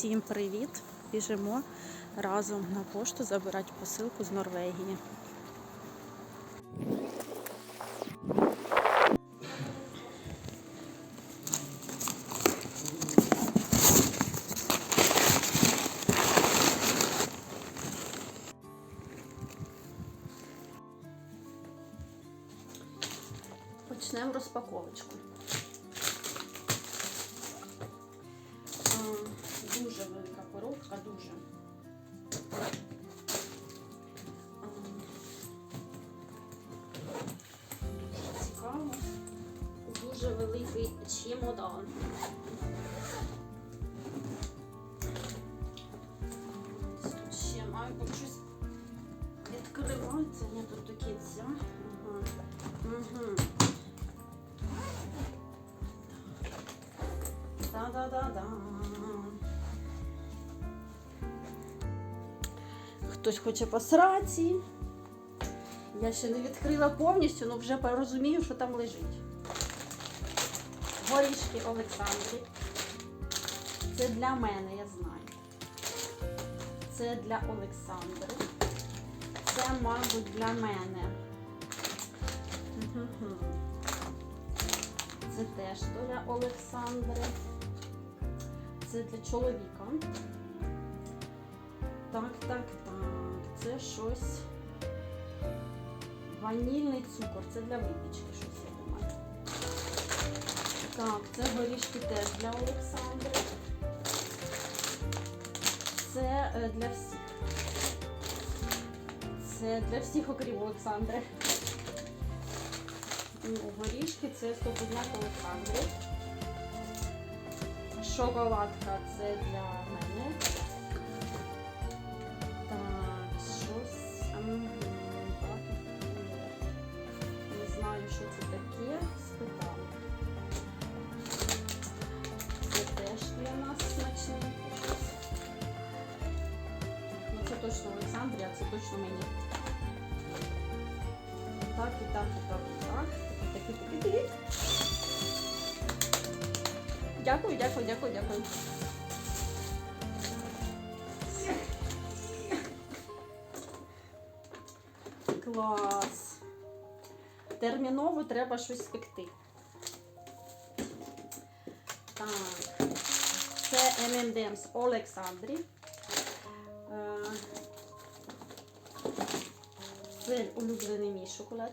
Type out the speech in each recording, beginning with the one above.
Всім привіт! Біжимо разом на пошту забирати посилку з Норвегії. Почнемо розпаковочку. Дуже. Цікаво. Дуже великий чемодан. Ще маю тут щось відкривається. Ні, тут до кінця. Ага. Угу. Да-да-да-да. Хтось хоче посраці. Я ще не відкрила повністю, але вже порозумію, що там лежить. Горішки Олександрі. Це для мене, я знаю. Це для Олександри. Це, мабуть, для мене. Це теж для Олександри. Це для чоловіка. Так, так, так. Це щось. Ванільний цукор. Це для випічки щось, я думаю. Так, це горішки теж для Олександри. Це е, для всіх. Це для всіх, окрім Олександри. Ну, Горішки це стопудняк Олександри. Шоколадка це для мене. Не знаю, що це таке. Спитала. Це теж для нас смачне. Ну, це точно Олександрія, це точно мені. Так, і так, і так, і так. Такі, такі, такі. Дякую, дякую, дякую, дякую. Клас. Терміново треба щось спекти. Так. Це M&M's Олександрі. Е, Це улюблений мій шоколад.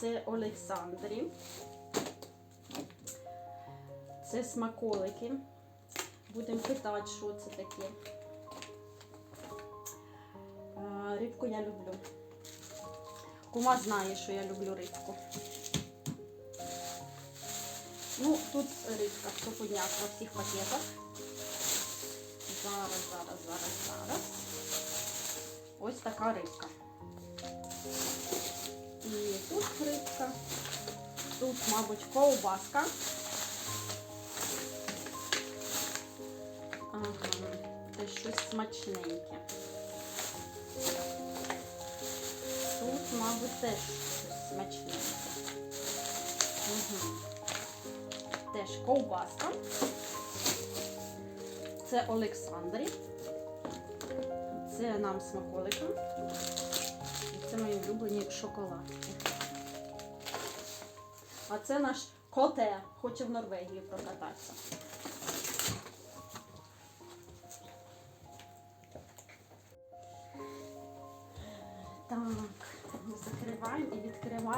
Це Олександрі. Це смаколики. Будемо питати, що це таке. Рибку я люблю. Кума знає, що я люблю рибку. Ну, тут рибка стопудняк во всіх пакетах. Зараз, зараз, зараз, зараз. Ось така рибка. І тут рибка. Тут, мабуть, ковбаска. Ага, це щось смачненьке. Мабуть, теж щось смачненьке. Угу. Теж ковбаска. Це Олександрі. Це нам смаколиком. І це мої улюблені шоколадки. А це наш коте, хоче в Норвегію прокататися.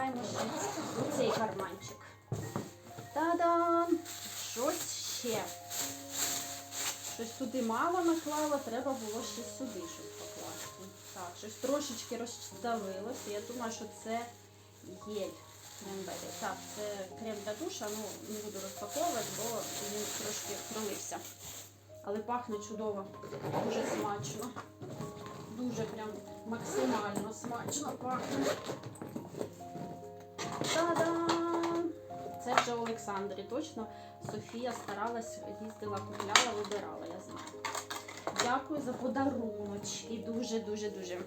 Відкриваємо ще цей карманчик. Та-дам! Щось ще. Щось туди мало наклала, треба було ще сюди щось покласти. Так, щось трошечки роздавилося. Я думаю, що це гель. Так, це крем для душа, ну не буду розпаковувати, бо він трошки пролився. Але пахне чудово, дуже смачно. Дуже прям максимально смачно пахне. Та-дам! Це вже Олександрі. Точно Софія старалась, їздила, купляла, вибирала, я знаю. Дякую за подаруночки. Дуже-дуже-дуже.